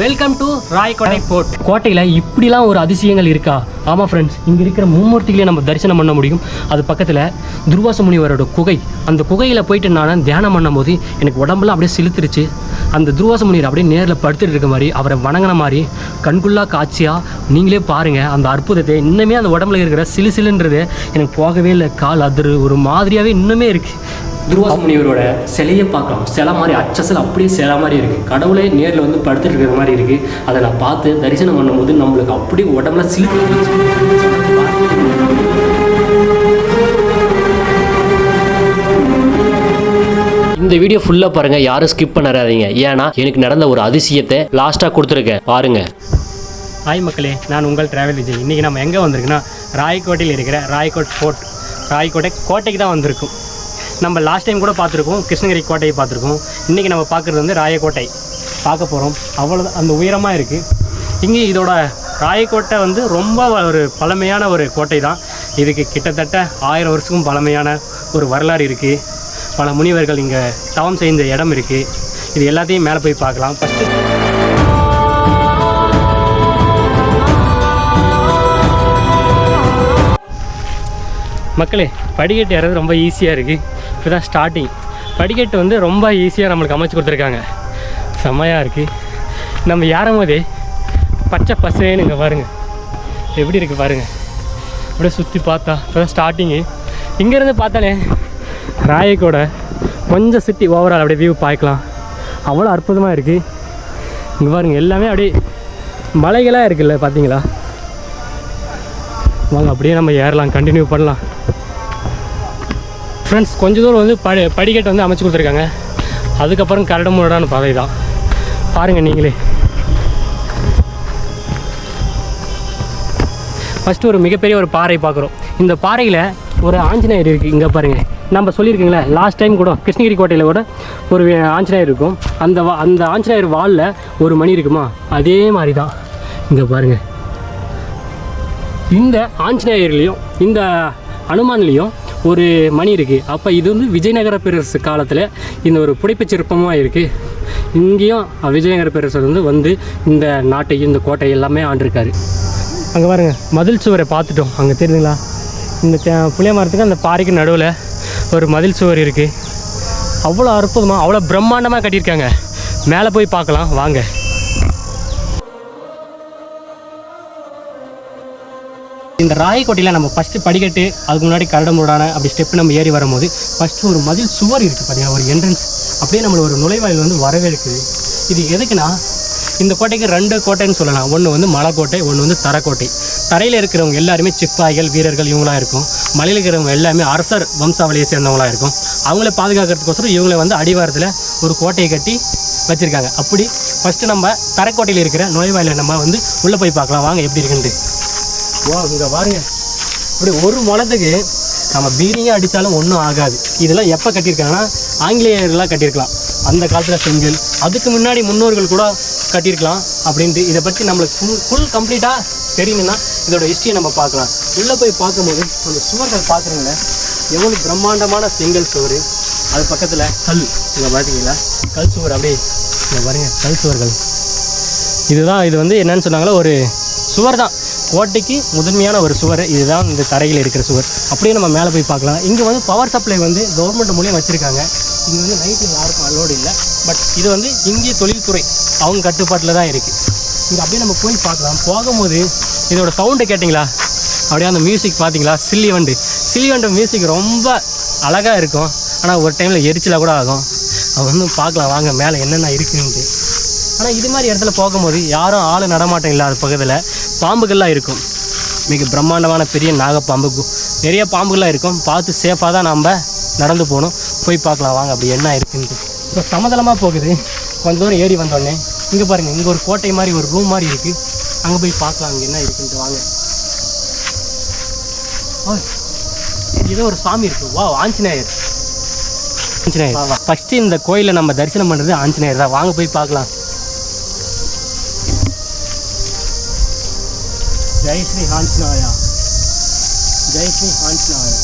Welcome to Raikottai board கோட்டையில் இப்படிலாம் ஒரு அதிசயங்கள் இருக்கா? ஆமாம் ஃப்ரெண்ட்ஸ் இங்கே இருக்கிற மும்மூர்த்திகளே நம்ம தரிசனம் பண்ண முடியும். அது பக்கத்தில் துர்வாச முனிவரோட குகை. அந்த குகையில் போயிட்டு நான் தியானம் பண்ணும்போது எனக்கு உடம்புலாம் அப்படியே சிலுத்துருச்சு அந்த துர்வாச முனிவர் அப்படியே நேரில் படுத்துட்டு இருக்க மாதிரி அவரை வணங்கின மாதிரி கண்குள்ளா காட்சியாக நீங்களே பாருங்கள் அந்த அற்புதத்தை இன்னுமே அந்த உடம்புல இருக்கிற சிலு சிலுன்றது எனக்கு போகவே இல்லை. கால் அதிர் ஒரு மாதிரியாகவே இன்னுமே இருக்குது துர்வாச முனிவரோட சிலையை பார்க்கலாம். சிலை மாதிரி அச்சசல் அப்படியே சிலை மாதிரி இருக்குது கடவுளே நேரில் வந்து படுத்துட்டு இருக்கிற மாதிரி இருக்குது அதை நான் பார்த்து தரிசனம் பண்ணும்போது நம்மளுக்கு அப்படியே உடம்புல சிலுக்கு இந்த வீடியோ ஃபுல்லாக பாருங்கள் யாரும் ஸ்கிப் பண்ணாதீங்க. ஏன்னா எனக்கு நடந்த ஒரு அதிசயத்தை லாஸ்ட்டாக கொடுத்துருக்கேன். பாருங்கள் ஹாய் மக்களே நான் உங்கள் டிராவல் விஜய். இன்றைக்கி நம்ம எங்கே வந்திருக்குன்னா ராயக்கோட்டையில் இருக்கிற ராய்கோட் ஃபோர்ட் ராயக்கோட்டை கோட்டைக்கு தான் வந்திருக்கும். நம்ம லாஸ்ட் டைம் கூட பார்த்துருக்கோம் கிருஷ்ணகிரி கோட்டையை பார்த்துருக்கோம். இன்றைக்கி நம்ம பார்க்குறது வந்து ராயக்கோட்டை. பார்க்க போகிறோம் அவ்வளோ அந்த உயரமாக இருக்குது இங்கே இதோட ராயக்கோட்டை வந்து ரொம்ப ஒரு பழமையான ஒரு கோட்டை தான். இதுக்கு கிட்டத்தட்ட ஆயிரம் வருஷத்துக்கும் பழமையான ஒரு வரலாறு இருக்குது பல முனிவர்கள் இங்கே தவம் செய்த இடம் இருக்குது இது எல்லாத்தையும் மேலே போய் பார்க்கலாம். ஃபஸ்ட்டு மக்களே படிக்கட்டு ஏறது ரொம்ப ஈஸியாக இருக்குது இப்போ தான் ஸ்டார்டிங் படிக்கட்டு வந்து ரொம்ப ஈஸியாக நம்மளுக்கு அமைச்சு கொடுத்துருக்காங்க. செம்மையாக இருக்குது நம்ம ஏறும் போதே பச்சை பசேன்னு இங்கே பாருங்கள் எப்படி இருக்குது பாருங்கள் அப்படியே சுற்றி பார்த்தா இப்போ தான் ஸ்டார்டிங்கு இங்கேருந்து பார்த்தாலே ராயக்கோட கொஞ்சம் சுற்றி ஓவரால் அப்படியே வியூ பார்க்கலாம் அவ்வளோ அற்புதமாக இருக்குது இங்கே பாருங்கள் எல்லாமே அப்படியே மலைகளாக இருக்குல்ல பார்த்தீங்களா? வாங்க அப்படியே நம்ம ஏறலாம் கண்டினியூ பண்ணலாம். ஃப்ரெண்ட்ஸ் கொஞ்ச தூரம் வந்து படி படிக்கட்டு வந்து அமைச்சு கொடுத்துருக்காங்க. அதுக்கப்புறம் கரடமுரடான பாதை தான் பாருங்கள் நீங்களே. ஃபஸ்ட்டு ஒரு மிகப்பெரிய ஒரு பாறை பார்க்குறோம். இந்த பாறையில் ஒரு ஆஞ்சநேயர் இருக்குது இங்கே பாருங்கள் நம்ம சொல்லியிருக்கீங்களே லாஸ்ட் டைம் கூட கிருஷ்ணகிரி கோட்டையில் கூட ஒரு ஆஞ்சநேயர் இருக்கும். அந்த வா அந்த ஆஞ்சநேயர் வாலில் ஒரு மணி இருக்குமா? அதே மாதிரி தான் இங்கே பாருங்கள் இந்த ஆஞ்சநேயர்லேயும் இந்த அனுமான்லேயும் ஒரு மணி இருக்குது அப்போ இது வந்து விஜயநகர பேரரசு காலத்தில் இந்த ஒரு புடைப்புச் சிற்பமாக இருக்குது இங்கேயும் விஜயநகர பேரரசர் வந்து வந்து இந்த நாட்டையும் இந்த கோட்டை எல்லாமே ஆண்டிருக்காரு. அங்கே பாருங்கள் மதில் சுவரை பார்த்துட்டோம். அங்கே தெரியுதுங்களா? இந்த புளிய மரத்துக்கு அந்த பாறைக்கு நடுவில் ஒரு மதில் சுவர் இருக்குது அவ்வளோ அற்புதமாக அவ்வளோ பிரம்மாண்டமாக கட்டியிருக்காங்க. மேலே போய் பார்க்கலாம். வாங்க. இந்த ராயக்கோட்டையில் நம்ம ஃபஸ்ட்டு படிக்கட்டு அதுக்கு முன்னாடி கரடமுடான அப்படி ஸ்டெப் நம்ம ஏறி வரும்போது ஃபஸ்ட்டு ஒரு மதில் சுவர் இருக்குது பார்த்தீங்கன்னா ஒரு என்ட்ரன்ஸ் அப்படியே நம்மளை ஒரு நுழைவாயில் வந்து வரவேற்குது. இது எதுக்குன்னா இந்த கோட்டைக்கு ரெண்டு கோட்டைன்னு சொல்லலாம். ஒன்று வந்து மலைக்கோட்டை ஒன்று வந்து தரக்கோட்டை. தரையில் இருக்கிறவங்க எல்லாருமே சிப்பாய்கள் வீரர்கள் இவங்களாம் இருக்கும். மலையில் இருக்கிறவங்க எல்லாமே அரசர் வம்சாவளியை சேர்ந்தவங்களாக இருக்கும். அவங்கள பாதுகாக்கிறதுக்கோசரம் இவங்களை வந்து அடிவாரத்தில் ஒரு கோட்டையை கட்டி வச்சுருக்காங்க. அப்படி ஃபஸ்ட்டு நம்ம தரக்கோட்டையில் இருக்கிற நுழைவாயில நம்ம வந்து உள்ளே போய் பார்க்கலாம். வாங்க எப்படி இருக்குன்ட்டு. ஓ இங்கே பாருங்க. இப்படி ஒரு முளத்துக்கு நம்ம பீரிங்கே அடித்தாலும் ஒன்றும் ஆகாது. இதெல்லாம் எப்போ கட்டியிருக்காங்கன்னா ஆங்கிலேயர்லாம் கட்டியிருக்கலாம். அந்த காலத்தில் செங்கல் அதுக்கு முன்னாடி முன்னோர்கள் கூட கட்டியிருக்கலாம் அப்படின்ட்டு. இதை பற்றி நம்மளுக்கு ஃபுல் ஃபுல் கம்ப்ளீட்டாக தெரியணும்னா இதோட ஹிஸ்ட்ரியை நம்ம பார்க்கலாம். உள்ளே போய் பார்க்கும்போது அந்த சுவர்கள் பார்க்குறீங்களே எவ்வளோ பிரம்மாண்டமான செங்கல் சுவர். அது பக்கத்தில் கல். இங்கே பார்த்தீங்களா? கல் சுவர் அப்படியே இங்கே பாருங்கள் கல் சுவர்கள். இதுதான் இது வந்து என்னன்னு சொன்னாங்களோ? ஒரு சுவர் தான் கோட்டைக்கு முதன்மையான ஒரு சுவர் இதுதான் இந்த தரையில் இருக்கிற சுவர். அப்படியே நம்ம மேலே போய் பார்க்கலாம். இங்கே வந்து பவர் சப்ளை வந்து கவர்மெண்ட் மூலியம் வச்சுருக்காங்க. இங்கே வந்து நைட்டில் யாருக்கும் அலோடு இல்லை. பட் இது வந்து இந்திய தொழில்துறை அவங்க கட்டுப்பாட்டில் தான் இருக்குது இங்கே அப்படியே நம்ம போய் பார்க்கலாம். போகும்போது இதோட சவுண்டை கேட்டிங்களா? அப்படியே அந்த மியூசிக் பார்த்தீங்களா? சில்லி வண்டு சில்லி வண்டு மியூசிக் ரொம்ப அழகாக இருக்கும். ஆனால் ஒரு டைமில் எரிச்சலாக கூட ஆகும். அது வந்து பார்க்கலாம். வாங்க மேலே என்னென்ன இருக்குன்ட்டு. ஆனால் இது மாதிரி இடத்துல போகும்போது யாரும் ஆள் நடமாட்டம் இல்லாத பகுதியில் பாம்புகள்லாம் இருக்கும். மிக பிரம்மாண்டமான பெரிய நாகப்பாம்பு. நிறைய பாம்புகள்லாம் இருக்கும். பார்த்து சேஃபாக தான் நம்ம நடந்து போகணும். போய் பார்க்கலாம். வாங்க அப்படி என்ன இருக்குன்ட்டு. இப்போ சமதளமாக போகுது. கொஞ்சம் தூரம் ஏறி வந்தோடனே இங்கே பாருங்கள் இங்கே ஒரு கோட்டை மாதிரி ஒரு ரூம் மாதிரி இருக்குது அங்கே போய் பார்க்கலாம் அங்கே என்ன இருக்குன்ட்டு. வாங்க. ஓய், ஏதோ ஒரு சாமி இருக்குது வா ஆஞ்சநேயர். ஆஞ்சநேயர். ஃபஸ்ட்டு இந்த கோயிலை நம்ம தரிசனம் பண்ணுறது ஆஞ்சநேயர் தான். வாங்க போய் பார்க்கலாம். ஜெய் ஸ்ரீ ஆஞ்சநாயா ஜெய் ஸ்ரீ ஆஞ்சநாயா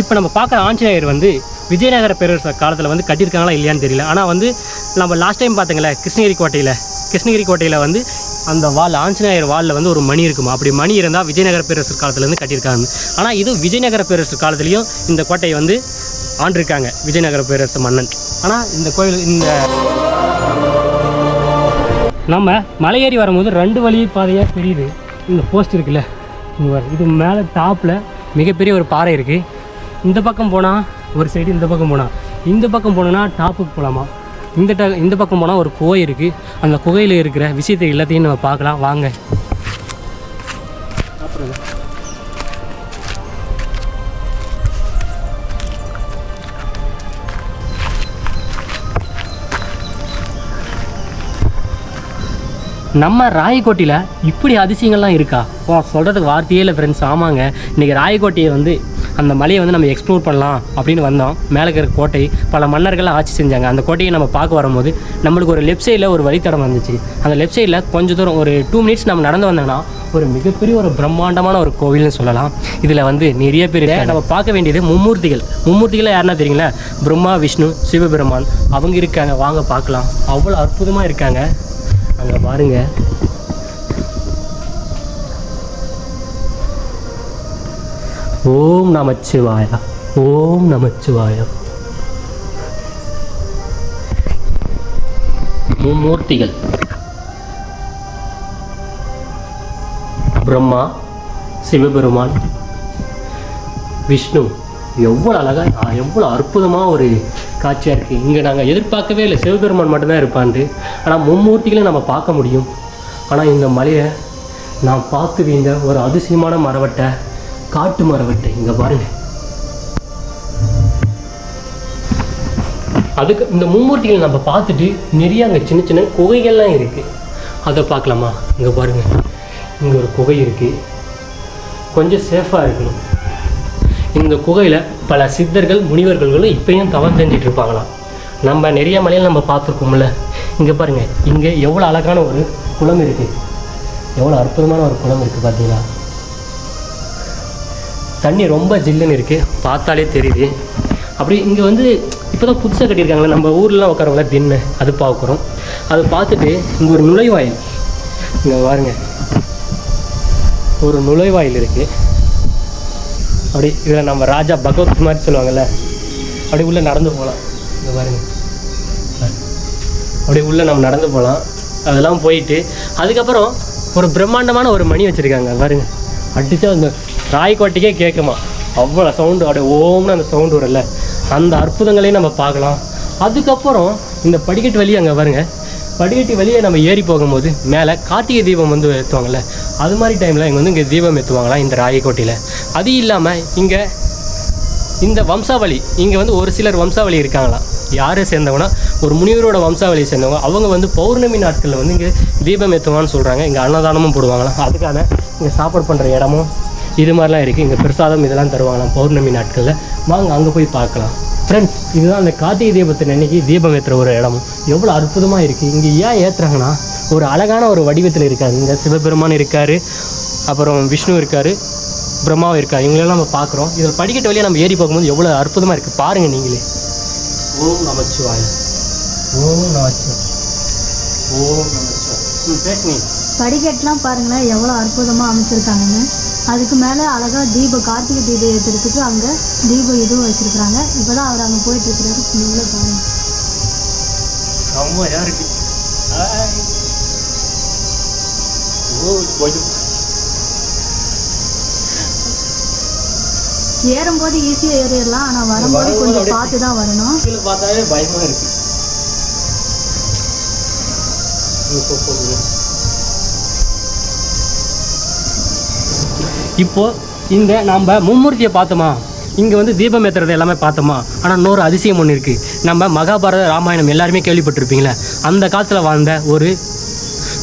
இப்போ நம்ம பார்க்குற ஆஞ்சநேயர் வந்து விஜயநகர பேரரசர் காலத்தில் வந்து கட்டியிருக்காங்களா இல்லையான்னு தெரியல. ஆனால் வந்து நம்ம லாஸ்ட் டைம் பார்த்தங்களே கிருஷ்ணகிரி கோட்டையில் கிருஷ்ணகிரி கோட்டையில் வந்து அந்த வால் ஆஞ்சநேயர் வாலில் வந்து ஒரு மணி இருக்குமா? அப்படி மணி இருந்தால் விஜயநகர பேரரசர் காலத்துலேருந்து கட்டியிருக்காங்க. ஆனால் இது விஜயநகர பேரரசர் காலத்துலேயும் இந்த கோட்டையை வந்து ஆண்டிருக்காங்க விஜயநகர பேரரசு மன்னன். ஆனால் இந்த கோயில் இந்த நம்ம மலை ஏறி வரும்போது ரெண்டு வழி பாதையாக தெரியுது. இந்த போஸ்ட் இருக்குல்ல இது மேலே டாப்பில் மிகப்பெரிய ஒரு பாறை இருக்குது இந்த பக்கம் போனால் ஒரு சைடு இந்த பக்கம் போனால் இந்த பக்கம் போனோன்னா டாப்புக்கு போகலாமா இந்த ட இந்த பக்கம் போனால் ஒரு குகை இருக்குது அந்த குகையில் இருக்கிற விஷயத்தை எல்லாத்தையும் நம்ம பார்க்கலாம். வாங்க. அப்புறம் நம்ம ராயக்கோட்டையில் இப்படி அதிசயங்கள்லாம் இருக்கா? வா சொல்கிறதுக்கு வார்த்தையே இல்லை ஃப்ரெண்ட்ஸ் ஆமாங்க. இன்றைக்கி ராயக்கோட்டையை வந்து அந்த மலையை வந்து நம்ம எக்ஸ்ப்ளோர் பண்ணலாம் அப்படின்னு வந்தோம். மேலே இருக்கிற கோட்டை பல மன்னர்கள்லாம் ஆட்சி செஞ்சாங்க. அந்த கோட்டையை நம்ம பார்க்க வரும்போது நம்மளுக்கு ஒரு லெஃப்ட் சைடில் ஒரு வழித்தடம் வந்துச்சு. அந்த லெஃப்ட் சைடில் கொஞ்சம் தூரம் ஒரு டூ மினிட்ஸ் நம்ம நடந்து வந்தோம்னா ஒரு மிகப்பெரிய ஒரு பிரம்மாண்டமான ஒரு கோவில்னு சொல்லலாம். இதில் வந்து நிறைய பேர் நம்ம பார்க்க வேண்டியது மும்மூர்த்திகள். மும்மூர்த்திகள் யாருன்னா தெரியுங்களா? பிரம்மா விஷ்ணு சிவபெருமான். அவங்க இருக்காங்க. வாங்க பார்க்கலாம். அவ்வளோ அற்புதமாக இருக்காங்க. அங்கே பாருங்க. ஓம் நமச்சிவாயா ஓம் நமச்சிவாயா. மும்மூர்த்திகள். பிரம்மா சிவபெருமான் விஷ்ணு. எவ்வளோ அழகாக எவ்வளோ அற்புதமாக ஒரு காட்சியாக இருக்குது இங்கே நாங்கள் எதிர்பார்க்கவே இல்லை. சிவபெருமான் மட்டும்தான் இருப்பான்ட்டு. ஆனால் மும்மூர்த்திகளை நம்ம பார்க்க முடியும். ஆனால் இந்த மலையை நான் பார்த்து வீழ்ந்த ஒரு அதிசயமான மரவட்டை காட்டு மரவட்டை. இங்கே பாருங்கள் அதுக்கு இந்த மும்மூர்த்திகளை நம்ம பார்த்துட்டு நிறைய அங்கே சின்ன சின்ன குகைகள்லாம் இருக்குது அதை பார்க்கலாமா? இங்கே பாருங்கள் இங்கே ஒரு குகை இருக்குது கொஞ்சம் சேஃபாக இருக்கணும். இந்த குகையில் பல சித்தர்கள் முனிவர்களும் இப்பயும் தவம் செஞ்சிட்டு இருப்பாங்களாம். நம்ம நிறைய மலையில் நம்ம பார்த்துருக்கோம்ல இங்கே பாருங்கள் இங்கே எவ்வளோ அழகான ஒரு குளம் இருக்குது எவ்வளோ அற்புதமான ஒரு குளம் இருக்குது பார்த்தீங்களா தண்ணி ரொம்ப ஜில்லுன்னு இருக்குது பார்த்தாலே தெரியுது. அப்படி இங்கே வந்து இப்போ தான் புதுசாக கட்டியிருக்காங்களே நம்ம ஊர்லலாம் உட்காரவங்கள தின்னு அது பார்க்குறோம். அதை பார்த்துட்டு இங்கே ஒரு நுழைவாயில். இங்கே பாருங்க. ஒரு நுழைவாயில் இருக்குது அப்படி இதில் நம்ம ராஜா பகவத் மாதிரி சொல்லுவாங்கல்ல அப்படி உள்ளே நடந்து போகலாம். இந்த பாருங்க. அப்படி உள்ளே நம்ம நடந்து போகலாம். அதெல்லாம் போயிட்டு அதுக்கப்புறம் ஒரு பிரம்மாண்டமான ஒரு மணி வச்சுருக்காங்க. பாருங்க. அடித்தா அந்த ராய்க்கோட்டைக்கே கேட்குமா. அவ்வளோ சவுண்டு அப்படியே ஓம்னு அந்த சவுண்டு வரும்ல. அந்த அற்புதங்களையும் நம்ம பார்க்கலாம். அதுக்கப்புறம் இந்த படிக்கட்டு வழி அங்கே பாருங்கள் படிக்கட்டு வெளியே நம்ம ஏறி போகும்போது மேலே கார்த்திகை தீபம் வந்து ஏற்றுவாங்கள்ல அது மாதிரி டைமில் இங்கே வந்து இங்கே தீபம் ஏற்றுவாங்களாம் இந்த ராயக்கோட்டையில். அது இல்லாமல் இங்கே இந்த வம்சாவளி இங்கே வந்து ஒரு சிலர் வம்சாவளி இருக்காங்களாம். யாரை சேர்ந்தவங்கன்னா ஒரு முனிவரோட வம்சாவளியை சேர்ந்தவங்க. அவங்க வந்து பௌர்ணமி நாட்களில் வந்து இங்கே தீபம் ஏற்றுவான்னு சொல்கிறாங்க இங்கே அன்னதானமும் போடுவாங்களாம். அதுக்கான இங்கே சாப்பாடு பண்ணுற இடமும் இது மாதிரிலாம் இருக்குது இங்கே பிரசாதம் இதெல்லாம் தருவாங்களாம் பௌர்ணமி நாட்களில். வாங்க அங்கே போய் பார்க்கலாம். ஃப்ரெண்ட்ஸ் இதுதான் அந்த கார்த்திகை தீபத்தின் அன்னைக்கு தீபம் ஏற்றுற ஒரு இடமும் எவ்வளோ அற்புதமாக இருக்குது இங்கே ஏன் ஏற்றுறாங்கன்னா ஒரு அழகான ஒரு வடிவத்தில் இருக்காரு. இங்கே சிவபெருமான் இருக்கார். அப்புறம் விஷ்ணு இருக்கார். பிரம்மாவும் இருக்கா இவங்களெல்லாம் நம்ம பார்க்குறோம். இதில் படிக்கட்டு வழியாக நம்ம ஏறி போகும்போது எவ்வளோ அற்புதமாக இருக்குது பாருங்கள் நீங்களே. ஓம் நமச்சிவாய. ஓம் நமச்சிவாய. ஓம் நமச்சிவாய. ம் பேசுங்க. படிக்கட்டுலாம் பாருங்களேன் எவ்வளோ அற்புதமாக அமைச்சிருக்காங்கன்னு. அதுக்கு மேலே அழகாக தீப கார்த்திகை தீபம் ஏற்றுறதுக்கு அங்கே தீபம் இதுவும் வச்சுருக்குறாங்க. இப்போ தான் அவர் அங்கே போயிட்டு இருக்கிறாரு. நீங்களே பாருங்க செம்மையாக இருக்கு ஏறும்போது ஈஸியாக ஏறிடலாம். ஆனால் வரும்போது கொஞ்சம் பார்த்து தான் வரணும். கீழே பார்த்தாலே பயமாக இருக்கு. இப்போது இந்த நம்ம மும்மூர்த்தியை பார்த்தோமா? இங்கே வந்து தீபம் ஏற்றுறது எல்லாமே பார்த்தோமா? ஆனால் இன்னொரு அதிசயம் ஒன்று இருக்குது நம்ம மகாபாரத ராமாயணம் எல்லாருமே கேள்விப்பட்டிருப்பீங்களே? அந்த காலத்தில் வாழ்ந்த ஒரு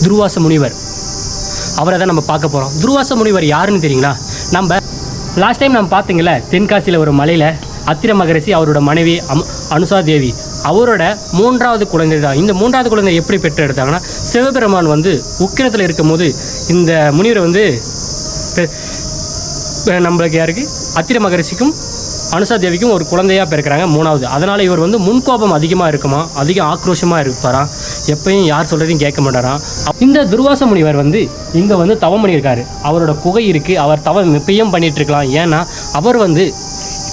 துருவாச முனிவர். அவரை தான் நம்ம பார்க்க போகிறோம் துருவாச முனிவர் யாருன்னு தெரியுங்களா? நம்ம லாஸ்ட் டைம் நம்ம பார்த்தீங்களே தென்காசியில் ஒரு மலையில் அத்திர மகரிஷி அவரோட மனைவி அம் அனுசா தேவி. அவரோட மூன்றாவது குழந்தை தான். இந்த மூன்றாவது குழந்தை எப்படி பெற்று எடுத்தாங்கன்னா சிவபெருமான் வந்து உக்கிரத்தில் இருக்கும்போது இந்த முனிவரை வந்து நம்மளுக்கு யாருக்கு? அத்திர மகரிஷிக்கும் அனுசா தேவிக்கும் ஒரு குழந்தையாக பிறக்கிறாங்க மூணாவது. அதனால் இவர் வந்து முன்கோபம் அதிகமாக இருக்குமா? அதிக ஆக்ரோஷமாக இருப்பாராம் எப்பயும் யார் சொல்கிறதையும் கேட்க மாட்டாராம் இந்த துர்வாச முனிவர் வந்து இங்கே வந்து தவம் பண்ணியிருக்காரு. அவரோட குகை இருக்குது அவர் தவம் இப்பயும் பண்ணிகிட்ருக்கலாம் இருக்கலாம் ஏன்னா அவர் வந்து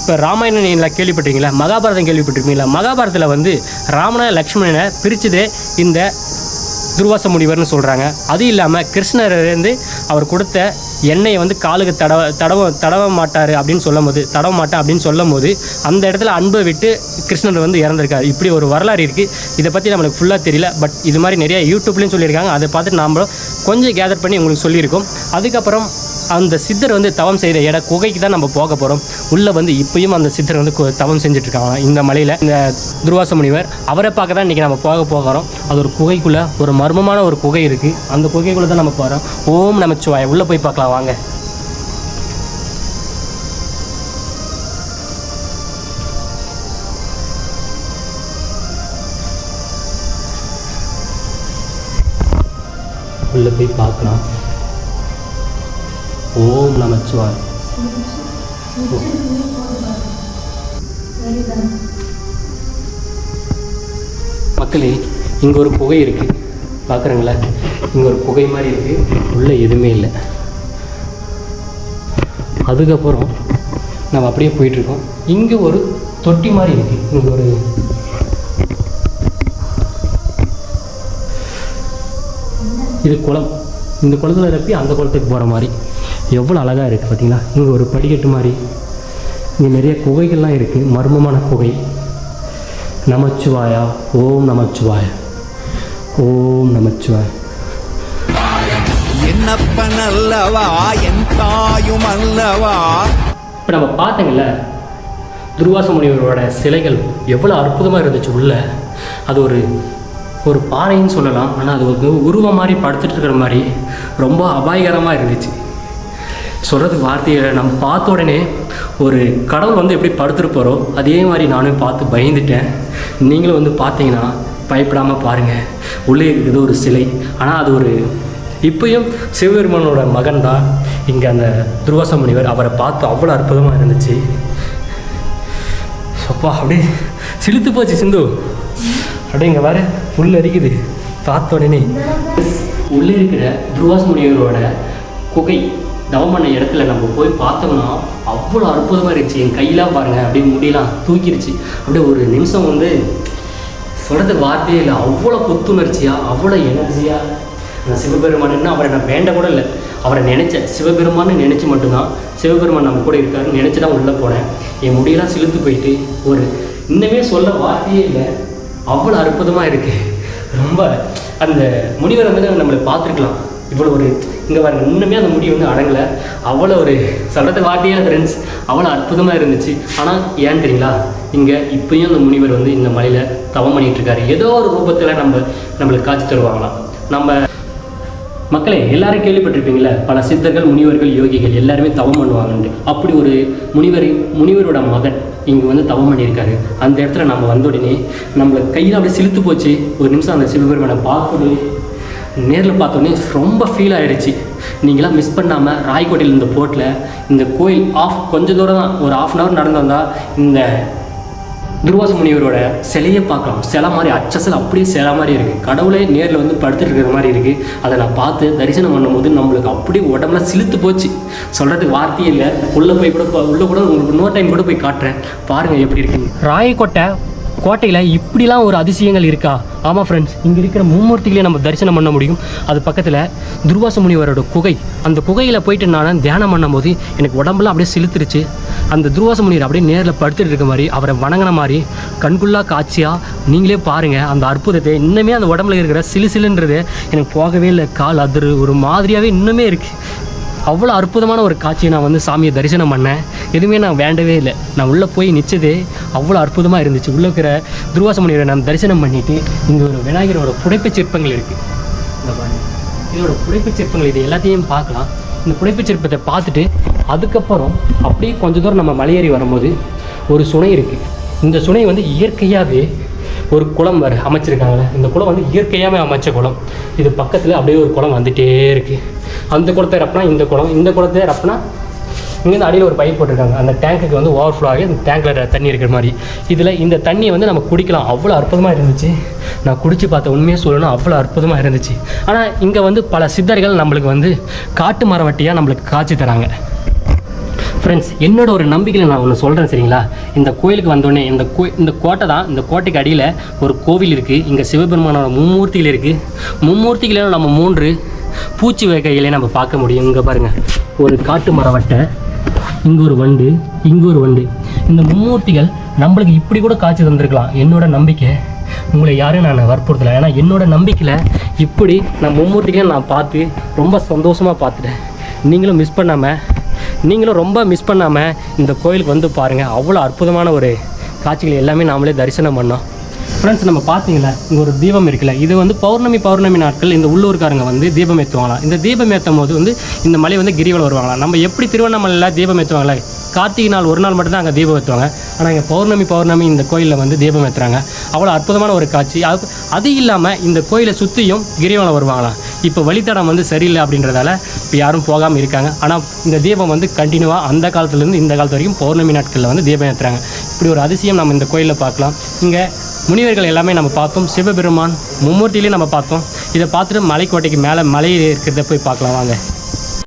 இப்போ ராமாயணம் கேள்விப்பட்டிருக்கீங்களா? மகாபாரதம் கேள்விப்பட்டிருக்கீங்களா? மகாபாரதத்தில் வந்து ராமனை லக்ஷ்மணனை பிரித்ததே இந்த துர்வாச முனிவர்னு சொல்கிறாங்க அது இல்லாமல் கிருஷ்ணர்லேருந்து அவர் கொடுத்த எண்ணெயை வந்து காலுக்கு தடவ தடவ தடவ மாட்டார் அப்படின்னு சொல்லும் போது தடவ மாட்டேன் அப்படின்னு சொல்லும் போது அந்த இடத்துல அன்பை விட்டு கிருஷ்ணர் வந்து இறந்துருக்காரு. இப்படி ஒரு வரலாறு இருக்குது இதை பற்றி நம்மளுக்கு ஃபுல்லாக தெரியல. பட் இது மாதிரி நிறைய யூடியூப்லேயும் சொல்லியிருக்காங்க. அதை பார்த்துட்டு நாம் கொஞ்சம் கேதர் பண்ணி உங்களுக்கு சொல்லியிருக்கோம். அதுக்கப்புறம் அந்த சித்தர் வந்து தவம் செய்கிற இட குகைக்கு தான் நம்ம போக போகிறோம் உள்ளே வந்து இப்பயும் அந்த சித்தர் வந்து தவம் செஞ்சுட்டு இருக்காங்க இந்த மலையில் இந்த துர்வாச முனிவர் அவரை பார்க்க தான் இன்றைக்கி நம்ம போக போகிறோம். அது ஒரு குகைக்குள்ளே ஒரு மர்மமான ஒரு குகை இருக்குது அந்த குகைக்குள்ளே தான் நம்ம போகிறோம் ஓம் நமச்சிவாய. உள்ளே போய் பார்க்கலாம் வாங்க. உள்ளே போய் பார்க்கலாம். ஓம் நமச்சிவாய். மக்களே இங்கே ஒரு புகை இருக்குது பார்க்குறங்களா இங்கே ஒரு புகை மாதிரி இருக்குது உள்ளே எதுவுமே இல்லை. அதுக்கப்புறம் நம்ம அப்படியே போயிட்டுருக்கோம் இங்கே ஒரு தொட்டி மாதிரி இருக்குது இங்கே ஒரு இது குளம். இந்த குளத்துல நிரப்பி அந்த குளத்துக்கு போகிற மாதிரி. எவ்வளோ அழகாக இருக்குது பார்த்தீங்களா இங்கே ஒரு படிக்கட்டு மாதிரி. இங்கே நிறைய குகைகள்லாம் இருக்குது மர்மமான குகை. நமச்சிவாயா ஓம் நமச்சிவாய. ஓம் நமச்சிவாய. என்னப்பன் அல்லவா என் தாயும் அல்லவா? இப்போ நம்ம பார்த்தீங்கல்ல துர்வாச முனிவரோட சிலைகள் எவ்வளோ அற்புதமாக இருந்துச்சு உள்ள. அது ஒரு ஒரு பாறைன்னு சொல்லலாம். ஆனால் அது ஒரு உருவம் மாதிரி படுத்துட்டு இருக்கிற மாதிரி ரொம்ப அபாயகரமாக இருந்துச்சு. சொல்கிறதுக்கு வார்த்தையை நம்ம பார்த்த உடனே ஒரு கடவுள் வந்து எப்படி படுத்துட்டு அதே மாதிரி நானும் பார்த்து பயந்துட்டேன். நீங்களும் வந்து பார்த்தீங்கன்னா பயப்படாமல் பாருங்கள் உள்ளே இருக்கிறது ஒரு சிலை. ஆனால் அது ஒரு இப்பயும் சிவபெருமானோட மகன் தான் இங்கே அந்த துர்வாச முனிவர் அவரை பார்த்து அவ்வளோ அற்புதமாக இருந்துச்சு. அப்பா அப்படியே சிலுத்து போச்சு சிந்து. அப்படியே இங்கே வேறு புல் அரிக்குது. பார்த்த உடனே உள்ளே இருக்கிற துர்வாச முனிவரோட குகை டவுன் பண்ண இடத்துல நம்ம போய் பார்த்தோம்னா அவ்வளோ அற்புதமாக இருந்துச்சு. என் கையெல்லாம் பாருங்கள் அப்படியே முடியெல்லாம் தூக்கிடுச்சு. அப்படியே ஒரு நிமிஷம் வந்து சொல்கிறதுக்கு வார்த்தையே இல்லை. அவ்வளோ புத்துணர்ச்சியாக அவ்வளோ எனர்ஜியாக நான் சிவபெருமானுன்னா அவரை நான் வேண்ட கூட இல்லை. அவரை நினச்சேன். சிவபெருமான்னு நினச்சி மட்டும்தான் சிவபெருமான் நம்ம கூட இருக்காருன்னு நினச்சி தான் உள்ளே போனேன். என் முடியெல்லாம் சிலுத்து போயிட்டு ஒரு இன்னமே சொல்ல வார்த்தையே இல்லை. அவ்வளோ அற்புதமாக இருக்குது ரொம்ப அந்த முனிவர் வந்து நம்மளை பார்த்துருக்கலாம். இவ்வளோ ஒரு இங்கே பாருங்க இன்னுமே அந்த முடி வந்து அடங்கலை. அவ்வளோ ஒரு சொல்கிறது வார்த்தையே ஃப்ரெண்ட்ஸ் அவ்வளோ அற்புதமாக இருந்துச்சு. ஆனால் ஏன் தெரியுங்களா? இங்கே இப்பயும் அந்த முனிவர் வந்து இந்த மலையில் தவம் பண்ணிட்டு இருக்காரு. ஏதோ ஒரு ரூபத்தில் நம்ம நம்மளுக்கு காட்சி தருவாங்களாம். நம்ம மக்களே எல்லாரும் கேள்விப்பட்டிருப்பீங்களே பல சித்தர்கள் முனிவர்கள் யோகிகள் எல்லாருமே தவம் பண்ணுவாங்கன்ட்டு. அப்படி ஒரு முனிவர் முனிவரோட மகன் இங்கே வந்து தவம் பண்ணியிருக்காரு. அந்த இடத்துல நம்ம வந்த உடனே நம்மளை கையில் அப்படியே சிலுத்து போச்சு. ஒரு நிமிஷம் அந்த சிவபெருமனை பார்க்கணும் நேரில் பார்த்தோன்னே ரொம்ப ஃபீல் ஆகிடுச்சு நீங்களாம் மிஸ் பண்ணாமல் ராய்கோட்டையில் இந்த போட்டில் இந்த கோயில் ஆஃப் கொஞ்ச தூரம் தான். ஒரு ஆஃப் அன் ஹவர் நடந்து வந்தால் இந்த துர்வாச முனிவரோட சிலையை பார்க்கலாம். சிலை மாதிரி அச்சசல் அப்படியே சிலை மாதிரி இருக்குது கடவுளே நேரில் வந்து படுத்துட்டு இருக்கிற மாதிரி இருக்குது அதை நான் பார்த்து தரிசனம் பண்ணும்போது நம்மளுக்கு அப்படியே உடம்புல சிலுத்து போச்சு. சொல்கிறதுக்கு வார்த்தையே இல்லை. உள்ளே போய் கூட உள்ளே கூட உங்களுக்கு இன்னொரு டைம் கூட போய் காட்டுறேன். பாருங்கள் எப்படி இருக்குங்க ராயக்கோட்டை கோட்டையில் இப்படிலாம் ஒரு அதிசயங்கள் இருக்கா? ஆமாம் ஃப்ரெண்ட்ஸ் இங்கே இருக்கிற மும்மூர்த்திகளையும் நம்ம தரிசனம் பண்ண முடியும். அது பக்கத்தில் துர்வாச முனிவரோட குகை. அந்த குகையில் போயிட்டு நான் தியானம் பண்ணும்போது எனக்கு உடம்புலாம் அப்படியே சிலுத்துருச்சு அந்த துர்வாச முனிவர் அப்படியே நேரில் படுத்துட்டு இருக்க மாதிரி அவரை வணங்கின மாதிரி கண்குள்ளா காட்சியாக நீங்களே பாருங்கள் அந்த அற்புதத்தை இன்னுமே அந்த உடம்புல இருக்கிற சிலு சிலுன்றது எனக்கு போகவே இல்லை. கால் அதிர் ஒரு மாதிரியாகவே இன்னுமே இருக்குது அவ்வளோ அற்புதமான ஒரு காட்சியை நான் வந்து சாமியை தரிசனம் பண்ணேன். எதுவுமே நான் வேண்டவே இல்லை. நான் உள்ளே போய் நிச்சதே அவ்வளோ அற்புதமாக இருந்துச்சு. உள்ளே இருக்கிற துர்வாச முனிவரை நான் தரிசனம் பண்ணிவிட்டு இங்கே ஒரு விநாயகரோட புடைப்புச் சிற்பங்கள் இருக்குது இந்த பாருங்க. இதோட புடைப்புச் சிற்பங்கள் இது எல்லாத்தையும் பார்க்கலாம். இந்த புடைப்புச் சிற்பத்தை பார்த்துட்டு அதுக்கப்புறம் அப்படியே கொஞ்ச தூரம் நம்ம மலையேறி வரும்போது ஒரு சுனை இருக்குது இந்த சுனை வந்து இயற்கையாகவே ஒரு குளம் வர அமைச்சிருக்காங்களே இந்த குளம் வந்து இயற்கையாகவே அமைச்ச குளம். இது பக்கத்தில் அப்படியே ஒரு குளம் வந்துகிட்டே இருக்குது அந்த குளத்தை ரப்பினா இந்த குளம் இந்த குளத்தை ரப்பினா இங்கேருந்து அடியில் ஒரு பைப் போட்டிருக்காங்க. அந்த டேங்க்குக்கு வந்து ஓவர் ஃப்ளோ ஆகி அந்த டேங்க்கில் தண்ணி இருக்கிற மாதிரி. இதில் இந்த தண்ணியை வந்து நம்ம குடிக்கலாம். அவ்வளோ அற்புதமாக இருந்துச்சு. நான் குடித்து பார்த்த உண்மையாக சொல்லணும் அவ்வளோ அற்புதமாக இருந்துச்சு. ஆனால் இங்கே வந்து பல சித்தர்கள் நம்மளுக்கு வந்து காட்டு மரவட்டியாக நம்மளுக்கு காட்சி தராங்க. ஃப்ரெண்ட்ஸ் என்னோட ஒரு நம்பிக்கையில் நான் ஒன்று சொல்கிறேன் சரிங்களா? இந்த கோயிலுக்கு வந்தோடனே இந்த கோ இந்த கோட்டை தான் இந்த கோட்டைக்கு அடியில் ஒரு கோவில் இருக்குது இங்கே சிவபெருமானோட மும்மூர்த்திகள் இருக்குது மும்மூர்த்திகளும் நம்ம மூன்று பூச்சி வகைகளை நம்ம பார்க்க முடியும். இங்கே பாருங்கள் ஒரு காட்டு மரவட்டை இங்கே ஒரு வண்டு இங்கே ஒரு வண்டு. இந்த மும்மூர்த்திகள் நம்மளுக்கு இப்படி கூட காட்சி தந்திருக்கலாம். என்னோட நம்பிக்கை. உங்களை யாரும் நான் வற்புறுத்தலை. ஏன்னா என்னோட நம்பிக்கையில் இப்படி நான் மும்மூர்த்திகளை நான் பார்த்து ரொம்ப சந்தோஷமாக பார்த்துட்டேன். நீங்களும் மிஸ் பண்ணாமல் நீங்களும் ரொம்ப மிஸ் பண்ணாமல் இந்த கோயிலுக்கு வந்து பாருங்கள் அவ்வளோ அற்புதமான ஒரு காட்சிகள் எல்லாமே நாமளே தரிசனம் பண்ணோம். ஃப்ரெண்ட்ஸ் நம்ம பார்த்தீங்களா இங்கே ஒரு தீபம் இருக்குல்ல. இது வந்து பௌர்ணமி பௌர்ணமி நாட்கள் இந்த உள்ளூர்காரங்க வந்து தீபம் ஏற்றுவாங்களாம் இந்த தீபம் ஏற்றும் போது வந்து இந்த மலை வந்து கிரிவலம் வருவாங்களாம் நம்ம எப்படி திருவண்ணாமலையில் தீபம் ஏற்றுவாங்களே கார்த்திகை நாள் ஒரு நாள் மட்டும்தான் அங்கே தீபம் ஏற்றுவாங்க ஆனால் இங்கே பௌர்ணமி பௌர்ணமி இந்த கோயிலில் வந்து தீபம் ஏற்றுறாங்க அவ்வளோ அற்புதமான ஒரு காட்சி. அது அது இல்லாமல் இந்த கோயிலை சுற்றியும் கிரிவலம் வருவாங்களாம் இப்போ வழித்தடம் வந்து சரியில்லை அப்படின்றதால இப்போ யாரும் போகாமல் இருக்காங்க. ஆனால் இந்த தீபம் வந்து கண்டினியூவாக அந்த காலத்துலேருந்து இந்த காலத்து வரைக்கும் பௌர்ணமி நாட்களில் வந்து தீபம் ஏற்றுறாங்க இப்படி ஒரு அதிசயம் நம்ம இந்த கோயிலில் பார்க்கலாம். இங்கே முனிவர்கள் எல்லாமே நம்ம பார்த்தோம். சிவபெருமான் மும்மூர்த்தியிலையும் நம்ம பார்த்தோம். இதை பார்த்துட்டு மலைக்கோட்டைக்கு மேலே மலையில் இருக்கிறத போய் பார்க்கலாம் வாங்க.